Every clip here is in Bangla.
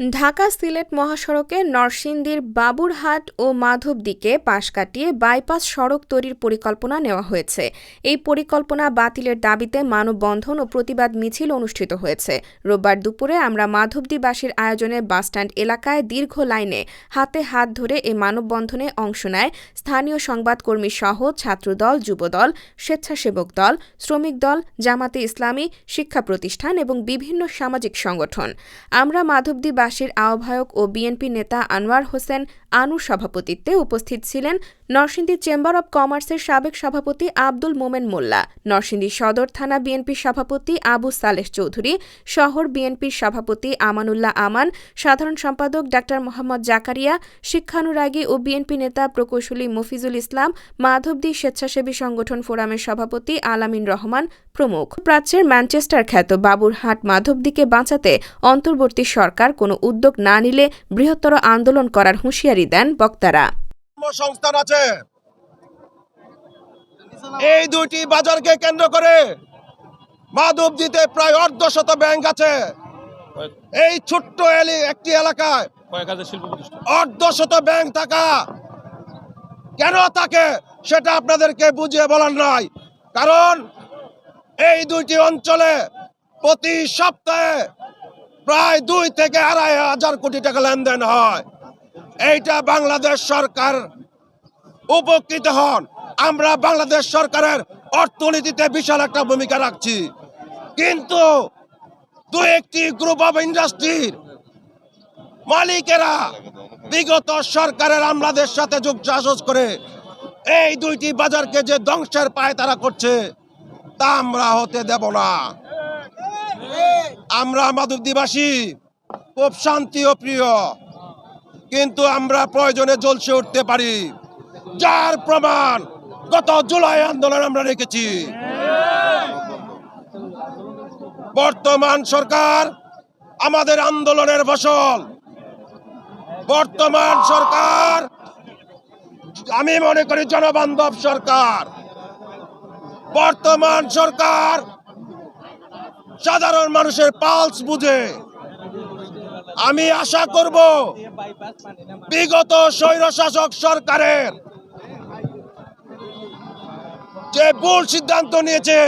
ঢাকা সিলেট মহাসড়কে নরসিংদীর বাবুরহাট ও মাধবদীকে পাশ কাটিয়ে বাইপাস সড়ক তৈরির পরিকল্পনা নেওয়া হয়েছে। এই পরিকল্পনা বাতিলের দাবিতে মানববন্ধন ও প্রতিবাদ মিছিল অনুষ্ঠিত হয়েছে। রোববার দুপুরে আমরা মাধবদীবাসীর আয়োজনে বাসস্ট্যান্ড এলাকায় দীর্ঘ লাইনে হাতে হাত ধরে এই মানববন্ধনে অংশ নেয় স্থানীয় সংবাদকর্মী সহ ছাত্রদল, যুবদল, স্বেচ্ছাসেবক দল, শ্রমিক দল, জামাতে ইসলামী, শিক্ষা প্রতিষ্ঠান এবং বিভিন্ন সামাজিক সংগঠন। আমরা মাধবদীবাসীর আহ্বায়ক ও বিএনপি নেতা আনোয়ার হোসেন আনুর সভাপতিত্বে উপস্থিত ছিলেন নরসিংদী চেম্বার অব কমার্সের সাবেক সভাপতি আব্দুল মোমেন মোল্লা, নরসিংদী সদর থানা বিএনপির সভাপতি আবু সালেহ চৌধুরী, শহর বিএনপির সভাপতি আমানুল্লাহ আমান, সাধারণ সম্পাদক ডাক্তার মোহাম্মদ জাকারিয়া, শিক্ষানুরাগী ও বিএনপি নেতা প্রকৌশলী মফিজুল ইসলাম, মাধবদী স্বেচ্ছাসেবী সংগঠন ফোরামের সভাপতি আলামিন রহমান প্রমুখ। প্রাচ্যের ম্যানচেস্টার খ্যাত বাবুরহাট মাধবদীকে বাঁচাতে অন্তর্বর্তী সরকার কোনো উদ্যোগ না নিলে বৃহত্তর আন্দোলন করার হুঁশিয়ারি দেন বক্তারা। সংস্থান আছে। এই দুইটি বাজারকে কেন্দ্র করে মাধবদীতে প্রায় অর্ধশত ব্যাংক আছে। এই ছোট্ট একটি এলাকায় অর্ধশত ব্যাংক থাকা। কেন থাকে সেটা আপনাদেরকে বুঝিয়ে বলার নয়। কারণ এই দুইটি অঞ্চলে প্রতি সপ্তাহে প্রায় দুই থেকে আড়াই হাজার কোটি টাকা লেনদেন হয়। এইটা বাংলাদেশ সরকার উপকৃত হন। আমরা বাংলাদেশ সরকারের অর্থনীতিতে বিশাল একটা ভূমিকা রাখছি। কিন্তু দু একটি গ্রুপ অফ ইন্ডাস্ট্রির মালিকেরা বিগত সরকারের আমলাদের সাথে যোগসাহস করে এই দুইটি বাজারকে যে ধ্বংসের পায় তারা করছে, তা আমরা হতে দেব না। আমরা মাধবদীবাসী খুব শান্তি ও প্রিয়। কিন্তু আমরা প্রয়োজনে জ্বলসে উঠতে পারি। যার প্রমাণ গত জুলাই আন্দোলন আমরা রেখেছি। বর্তমান সরকার আমাদের আন্দোলনের ফসল। বর্তমান সরকার, আমি মনে করি জনবান্ধব সরকার। বর্তমান সরকার সাধারণ মানুষের পালস বুঝে। আমি আশা করব বিগত স্বৈরশাসক সরকারের যে ভুল সিদ্ধান্ত নিয়েছে,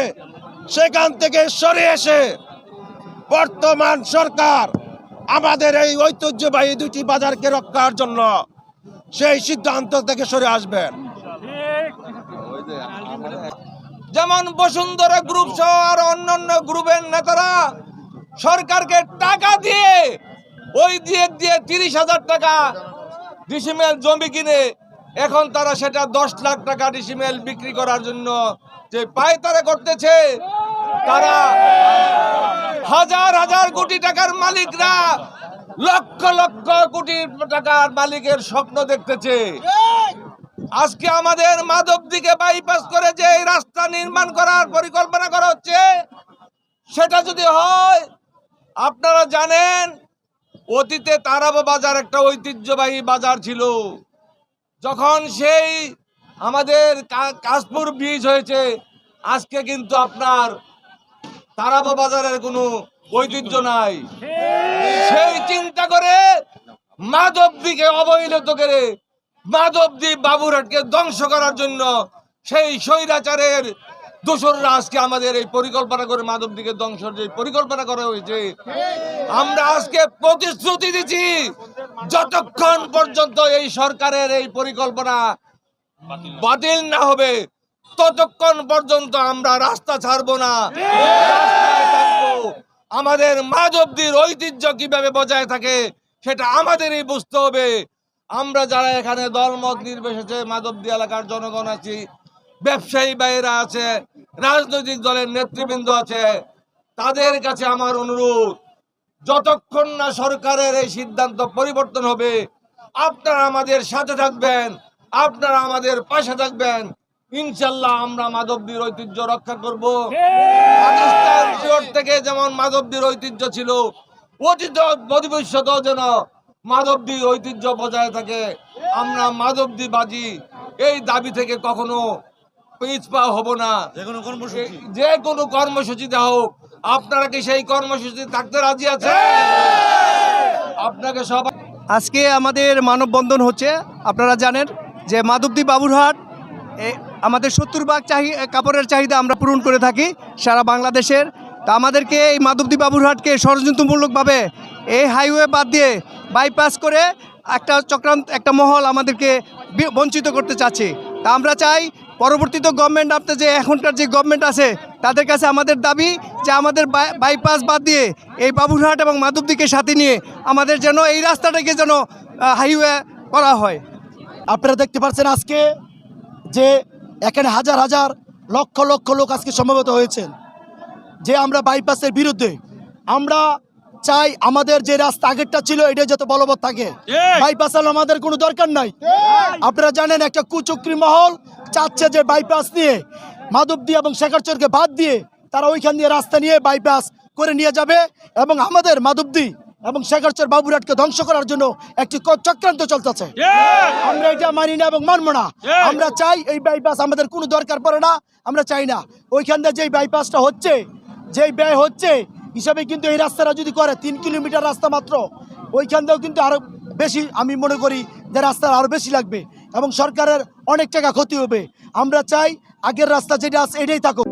সেখান থেকে সরে এসে বর্তমান সরকার আমাদের এই ঐতিহ্যবাহী দুটি বাজারকে রক্ষার জন্য সেই সিদ্ধান্ত থেকে সরে আসবেন। যেমন বসুন্ধরা গ্রুপ সহ আর অন্যান্য গ্রুপের নেতারা সরকারকে টাকা দিয়ে, ওই দিয়ে দিয়ে তিরিশ হাজার টাকা ডিসিমেল জমি কিনে এখন তারা সেটা দশ লাখ টাকা ডিসিমেল বিক্রি করার জন্য যে পায়তারা করতেছে, তারা হাজার হাজার কোটি টাকার মালিকরা লক্ষ লক্ষ কোটি টাকার মালিকের স্বপ্ন দেখতেছে। আজকে আমাদের মাধবদীকে বাইপাস করে যে এই রাস্তা নির্মাণ করার পরিকল্পনা করা হচ্ছে সেটা যদি হয় আপনারা জানেন অতীতে তারাব বাজার একটা ঐতিহ্যবাহী বাজার ছিল। যখন সেই আমাদের কাশপুর ব্রিজ হয়েছে আজকে কিন্তু আপনার তারাব বাজারের কোনো ঐতিহ্য নাই। সেই চিন্তা করে মাধবদীকে অবহেলিত করে মাধবদী বাবুরহাটকে ধ্বংস করার জন্য সেই স্বৈরাচারের দোসররা আজকে আমাদের এই পরিকল্পনা করে মাধবদীকে ধ্বংসের যে পরিকল্পনা করা হয়েছে, আমরা আজকে প্রতিশ্রুতি দিচ্ছি, যতক্ষণ পর্যন্ত এই সরকারের এই পরিকল্পনা বাতিল না হবে, ততক্ষণ পর্যন্ত আমরা রাস্তা ছাড়বো না। আমাদের মাধবদীর ঐতিহ্য কীভাবে বজায় থাকে, সেটা আমাদেরই বুঝতে হবে আমরা যারা এখানে দলমত নির্বিশেষে মাধবদী এলাকার জনগণ আছি, ব্যবসায়ী ভাইয়েরা আছে, রাজনৈতিক দলের নেতৃবৃন্দ আছে, তাদের কাছে আমার অনুরোধ, যতক্ষণ না সরকারের এই সিদ্ধান্ত পরিবর্তন হবে, আপনারা আমাদের সাথে থাকবেন, আপনারা আমাদের পাশে থাকবেন, ইনশাল্লাহ আমরা মাধবদীর ঐতিহ্য রক্ষা করব। পাকিস্তান থেকে যেমন মাধবদীর ঐতিহ্য ছিল, অতীত ভবিষ্যতেও যেন মাধবদীর ঐতিহ্য বজায় থাকে। আমরা মাধবদী বাজি এই দাবি থেকে কখনো পিছপা হব না। যে কোনো কর্মসূচিতে হোক। আপনারা কি সেই কর্মসূচি থাকতে রাজি আছে আপনাকে সব আজকে আমাদের মানববন্ধন হচ্ছে। আপনারা জানেন যে মাধবদী বাবুরহাট এ আমাদের সত্তর ভাগ চাহি কাপড়ের চাহিদা আমরা পূরণ করে থাকি সারা বাংলাদেশের। তা আমাদেরকে এই মাধবদী বাবুরহাটকে ষড়যন্ত্রমূলকভাবে এই হাইওয়ে বাদ দিয়ে বাইপাস করে একটা চক্রান্ত, একটা মহল আমাদেরকে বঞ্চিত করতে চাচ্ছে। তা আমরা চাই পরবর্তীতে গভর্নমেন্ট আপনার যে এখনকার যে গভর্নমেন্ট আছে, তাদের কাছে আমাদের দাবি যে আমাদের বাইপাস বাদ দিয়ে এই বাবুরহাট এবং মাধবদীকে সাথে নিয়ে আমাদের যেন এই রাস্তাটাকে যেন হাইওয়ে করা হয়। আপনারা দেখতে পাচ্ছেন আজকে যে এখানে হাজার হাজার লক্ষ লক্ষ লোক আজকে সমবেত হয়েছেন। যে আমরা বাইপাসের বিরুদ্ধে, আমরা চাই আমাদের যে রাস্তা আগেরটা ছিল এটা যাতে বলবৎ থাকে। বাইপাস আমাদের কোনো দরকার নাই। আপনারা জানেন একটা কুচক্রি মহল চাচ্ছে যে বাইপাস নিয়ে মাধবদী এবং শেখারচরকে বাদ দিয়ে তারা ওইখান দিয়ে রাস্তা নিয়ে বাইপাস করে নিয়ে যাবে এবং আমাদের মাধবদী এবং শেখারচর বাবুরাটকে ধ্বংস করার জন্য একটি চক্রান্ত চলতেছে। আমরা এটা মানি না এবং মানবো না। আমরা চাই এই বাইপাস আমাদের কোনো দরকার পড়ে না আমরা চাই না। ওইখান দিয়ে যেই বাইপাসটা হচ্ছে যেই ব্যয় হচ্ছে হিসাবে কিন্তু এই রাস্তাটা যদি করে, তিন কিলোমিটার রাস্তা মাত্র, ওইখান দিয়েও কিন্তু আরও বেশি আমি মনে করি যে রাস্তার আরও বেশি লাগবে এবং সরকারের অনেক টাকা ক্ষতি হবে। আমরা চাই আগের রাস্তা যেটা আছে, এটাই থাকুক।